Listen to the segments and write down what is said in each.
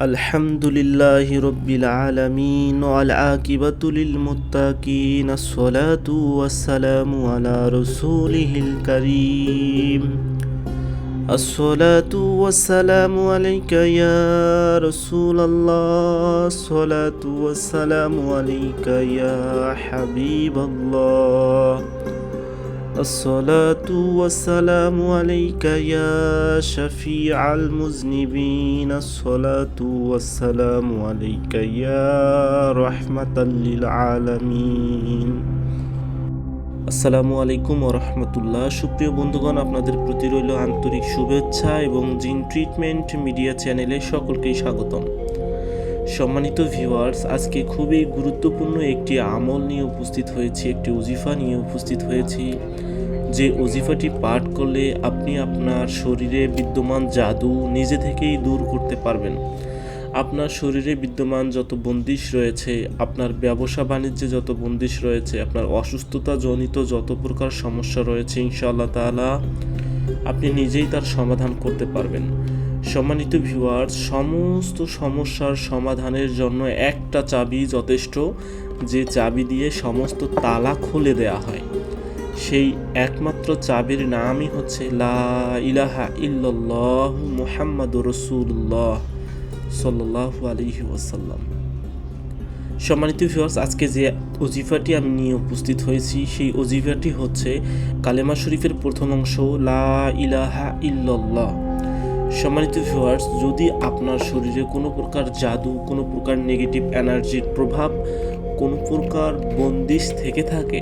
الحمد لله رب العالمين والعاقبة للمتقين الصلاة والسلام على رسوله الكريم الصلاة والسلام عليك يا رسول الله الصلاة والسلام عليك يا حبيب الله الصلاة والسلام عليك يا شفيع المذنبين الصلاة والسلام عليك يا رحمة للعالمين আসসালামু আলাইকুম ও রহমতুল্লাহ সুপ্রিয় বন্ধুগণ আপনাদের প্রতি রইল আন্তরিক শুভেচ্ছা এবং জিন ট্রিটমেন্ট মিডিয়া চ্যানেলে সকলকেই স্বাগতম সম্মানিত ভিউয়ার্স আজকে খুবই গুরুত্বপূর্ণ একটি আমল নিয়ে উপস্থিত হয়েছি, একটি ওজিফা নিয়ে উপস্থিত হয়েছি। যে ওজিফাটি পাঠ করলে আপনি আপনার শরীরে বিদ্যমান জাদু নিজে থেকেই দূর করতে পারবেন। আপনার শরীরে বিদ্যমান যত বন্দিশ রয়েছে, আপনার ব্যবসা বাণিজ্যে যত বন্দিশ রয়েছে, আপনার অসুস্থতা জনিত যত প্রকার সমস্যা রয়েছে, ইনশাআল্লাহ তাআলা আপনি নিজেই তার সমাধান করতে পারবেন। সম্মানিত ভিউয়ার সমস্ত সমস্যার সমাধানের জন্য একটা চাবি যথেষ্ট, যে চাবি দিয়ে সমস্ত তালা খুলে দেয়া হয়। সেই একমাত্র চাবির নামই হচ্ছে লা ইলাহা ইল্লাল্লাহ মুহাম্মাদুর রাসূলুল্লাহ সাল্লাল্লাহু আলাইহি ওয়াসাল্লাম। সম্মানিত ভিউয়ার্স আজকে যে অজিফাটি আমি নিয়ে উপস্থিত হয়েছি, সেই অজিফাটি হচ্ছে কালেমা শরীফের প্রথম অংশ, লা ইলাহা ইল্লাল্লাহ। সম্মানিত ভিউয়ার্স যদি আপনার শরীরে কোনো প্রকার জাদু, কোনো প্রকার নেগেটিভ এনার্জির প্রভাব, কোনো প্রকার বন্দিশ থেকে থাকে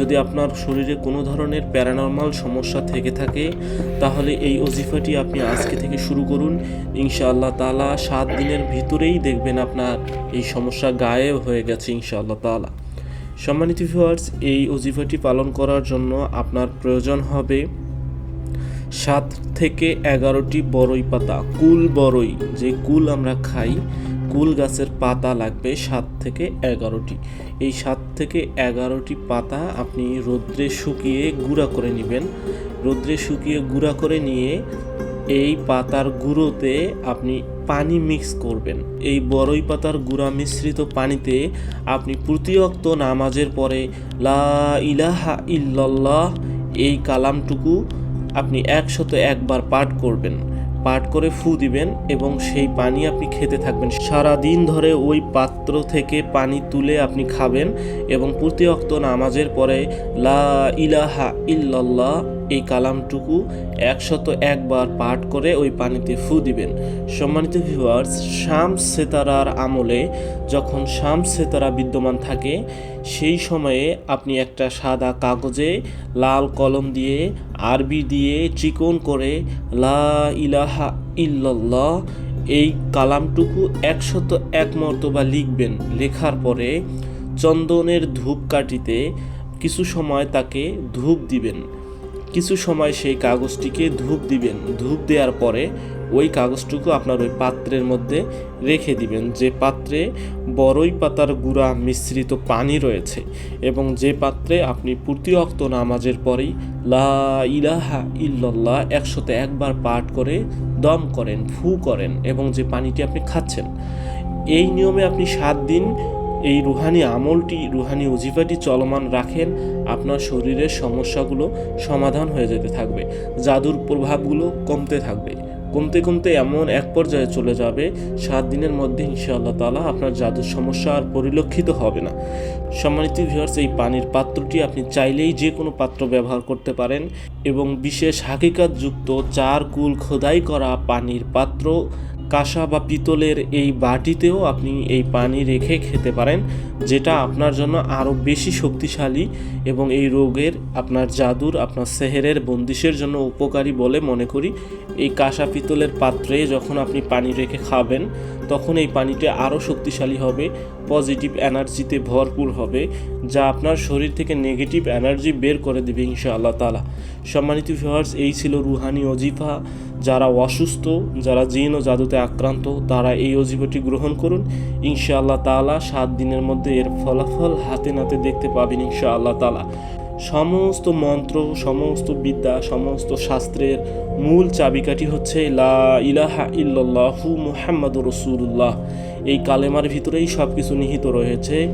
যদি আপনার শরীরে কোনো ধরনের প্যারানর্মাল সমস্যা থেকে থাকে, তাহলে এই অজিফাটি আপনি আজকে থেকে শুরু করুন। ইনশাআল্লাহ তালা সাত দিনের ভিতরেই দেখবেন আপনার এই সমস্যা গায়েব হয়ে গেছে ইনশাআল্লাহ তালা সম্মানিত ভিউয়ার্স এই অজিফাটি পালন করার জন্য আপনার প্রয়োজন হবে সাত থেকে এগারোটি বড়ই পাতা, কুল বড়ই যে কুল আমরা খাই কুল গাছের পাতা লাগবে সাত থেকে এগারোটি। এই সাত থেকে এগারোটি পাতা আপনি রোদ্রে শুকিয়ে গুঁড়া করে নেবেন। রোদ্রে শুকিয়ে গুঁড়া করে নিয়ে এই পাতার গুঁড়োতে আপনি পানি মিক্স করবেন। এই বড়ই পাতার গুঁড়া মিশ্রিত পানিতে আপনি প্রতিয়ক্ত নামাজের পরে লা ইলাহা ইল্লাল্লাহ এই কালামটুকু আপনি একশত একবার পাঠ করবেন। পাঠ করে ফু দিবেন এবং সেই পানি আপনি খেতে থাকবেন। সারা দিন ধরে ওই পাত্র থেকে পানি তুলে আপনি খাবেন এবং প্রতি অক্ত নামাজের পরে লা ইলাহা ইল্লাল্লাহ এই কালামটুকু একশত একবার পাঠ করে ওই পানিতে ফু দিবেন। সম্মানিত ভিউয়ার্স শাম সেতারার আমলে যখন শাম সেতারা বিদ্যমান থাকে, সেই সময়ে আপনি একটা সাদা কাগজে লাল কলম দিয়ে, আরবি দিয়ে চিকন করে, লা ইলাহা ইল্লাল্লাহ এই কালামটুকু একশত এক মর্তবা লিখবেন। লেখার পরে চন্দনের ধূপকাঠিতে কিছু সময় তাকে ধূপ দিবেন। কিছু সময় সেই কাগজটিকে ধূপ দিবেন। ধূপ দেওয়ার পরে ওই কাগজটুকু আপনার ওই পাত্রের মধ্যে রেখে দিবেন। যে পাত্রে বড়ই পাতার গুঁড়া মিশ্রিত পানি রয়েছে এবং যে পাত্রে আপনি প্রতি অক্ত নামাজের পরেই লা ইলাহা ইল্লাল্লাহ একশোতে একবার পাঠ করে দম করেন, ফু করেন এবং যে পানিটি আপনি খাচ্ছেন, এই নিয়মে আপনি সাত দিন এই রুহানি আমলটি, রুহানি অজিফাটি চলমান রাখেন, আপনার শরীরের সমস্যাগুলো সমাধান হয়ে যেতে থাকবে, জাদুর প্রভাবগুলো কমতে থাকবে। কমতে কমতে এমন এক পর্যায়ে চলে যাবে, সাত দিনের মধ্যে ইনশাআল্লাহ তালা আপনার জাদুর সমস্যা আর পরিলক্ষিত হবে না। সম্মানিত ভিউয়ার্স এই পানির পাত্রটি আপনি চাইলেই যে কোনো পাত্র ব্যবহার করতে পারেন এবং বিশেষ হাকিকাতযুক্ত চার কুল খোদাই করা পানির পাত্র কাঁসা বা পিতলের এই বাটিতেও আপনি এই পানি রেখে খেতে পারেন, যেটা আপনার জন্য আরও বেশি শক্তিশালী এবং এই রোগের আপনার জাদুর, আপনার সেহেরের বন্দিশের জন্য উপকারী বলে মনে করি। এই কাঁসা, পিতলের পাত্রে যখন আপনি পানি রেখে খাবেন তখন এই পানিটা আরও শক্তিশালী হবে পজিটিভ এনার্জিতে ভরপুর হবে, যা আপনার শরীর থেকে নেগেটিভ এনার্জি বের করে দেবে ইনশাআল্লাহ তালা সম্মানিত ভিউয়ার্স এই ছিল রুহানি অজিফা যারা অসুস্থ, যারা জিন ও জাদুতে আক্রান্ত, তারা এই অজিফাটি গ্রহণ করুন। ইনশাআল্লাহ তালা সাত দিনের মধ্যে এর ফলাফল হাতে নাতে দেখতে পাবেন ইনশাআল্লাহ তালা সমস্ত মন্ত্র, সমস্ত বিদ্যা, সমস্ত শাস্ত্রের মূল চাবিকাঠি হচ্ছে লা ইলাহা ইল্লাল্লাহু মুহাম্মাদুর রসুল্লাহ এই কালেমার ভিতরেই সব কিছু নিহিত রয়েছে।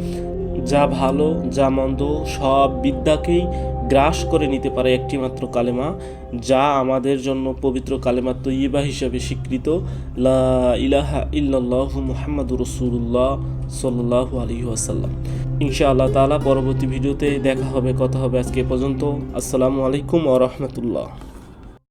যা ভালো, যা মন্দ, সব বিদ্যাকেই গ্রাস করে নিতে পারে একটিমাত্র কালেমা, যা আমাদের জন্য পবিত্র কালেমা তৈবা হিসাবে স্বীকৃত। লা ইলাহা ইল্লাল্লাহু মুহাম্মাদুর রসুল্লাহ সাল্লাল্লাহু আলাইহি ওয়াসাল্লাম। ইনশাআল্লাহ তাআলা পরবর্তী ভিডিওতে দেখা হবে, কথা হবে আজকে পর্যন্ত। আসসালামু আলাইকুম ওয়া রাহমাতুল্লাহ।